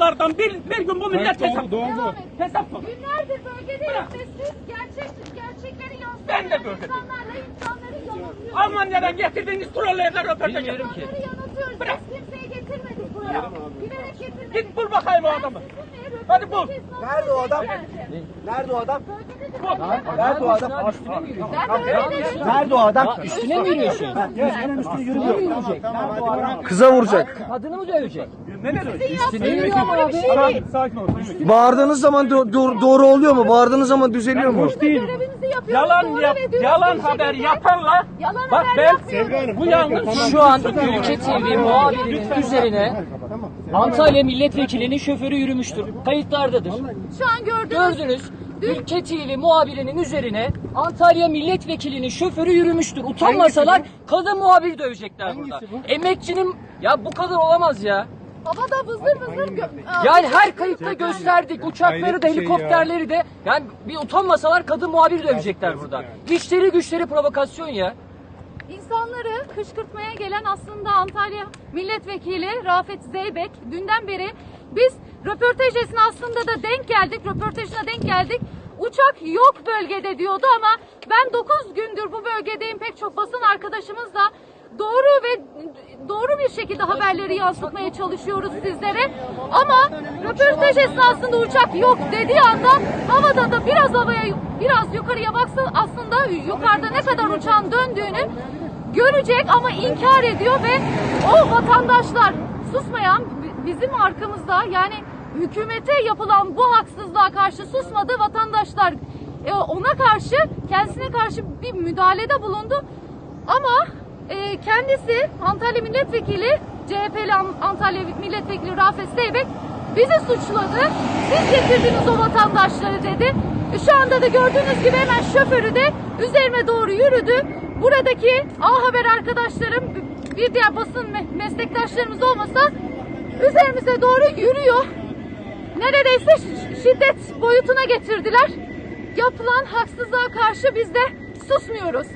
Lardan bir, bir gün bu millet hesap doğru. Hesap sor. Günlerdir bölgedeyiz ve siz gerçek, gerçekleri yansıtıyorsunuz. Ben de bölgedeyim. İnsanlarla insanları yanıltıyorsunuz. Almanya'dan getirdiğiniz trollerle röportaj Bilmiyorum yapın. ki. İnsanları yanıltıyoruz. Bırak. Biz kimseyi getirmedik buraya. Bilerek getirmedik. Git bul bakayım o adamı. Sizinle Hadi bul. Nerede o adam? Nerede o adam? Nerede o adam? Üstüne. Nerede o adam? Üstüne mi yürüyorsun? Hemen üstüne yürümüyor. Kıza vuracak. Kadını mı dövecek? Ne ne? Üstüne yürüyor mu abi? Sakin, sakin ol. Bağırdığınız zaman do- do- doğru oluyor mu? Bağırdığınız zaman düzeliyor mu? Görevimizi yapıyoruz. Yalan yap, yalan haber şekilde. yaparla. Yalan Bak haber ben yapmıyoruz. bu yanlış. Şu an Ülke TV muhabirinin üzerine Antalya milletvekilinin şoförü yürümüştür. Kayıtlardadır. Şu an gördüğünüz Gördünüz. Ülke TV muhabirinin üzerine Antalya milletvekilinin şoförü yürümüştür. Utanmasalar kadın muhabiri dövecekler burada. Emekçinin ya bu kadar olamaz ya. Havada vızır vızır gö- Yani her kayıtta gösterdik uçakları da helikopterleri de. Yani bir utanmasalar kadın muhabiri dövecekler burada. İşleri güçleri provokasyon ya. İnsanları kışkırtmaya gelen aslında Antalya Milletvekili Rafet Zeybek. Dünden beri biz röportaj esnasında da denk geldik, röportajına denk geldik. Uçak yok bölgede diyordu ama ben 9 gündür bu bölgedeyim. Pek çok basın arkadaşımızla doğru ve doğru bir şekilde haberleri yansıtmaya çalışıyoruz sizlere. Ama röportaj esnasında uçak yok dediği anda havada da biraz havaya biraz yukarıya baksa aslında yukarıda ne kadar uçağın döndüğünü görecek ama inkar ediyor ve o vatandaşlar susmayan bi- bizim arkamızda yani hükümete yapılan bu haksızlığa karşı susmadı vatandaşlar e, ona karşı kendisine karşı bir müdahalede bulundu ama e, kendisi Antalya Milletvekili CHP'li An- Antalya Milletvekili Rafet Zeybek bizi suçladı. Siz getirdiniz o vatandaşları dedi. E, Şu anda da gördüğünüz gibi hemen şoförü de üzerime doğru yürüdü. Buradaki A Haber arkadaşlarım bir diğer basın me- meslektaşlarımız olmasa üzerimize doğru yürüyor. Neredeyse şiddet boyutuna getirdiler. Yapılan haksızlığa karşı biz de susmuyoruz.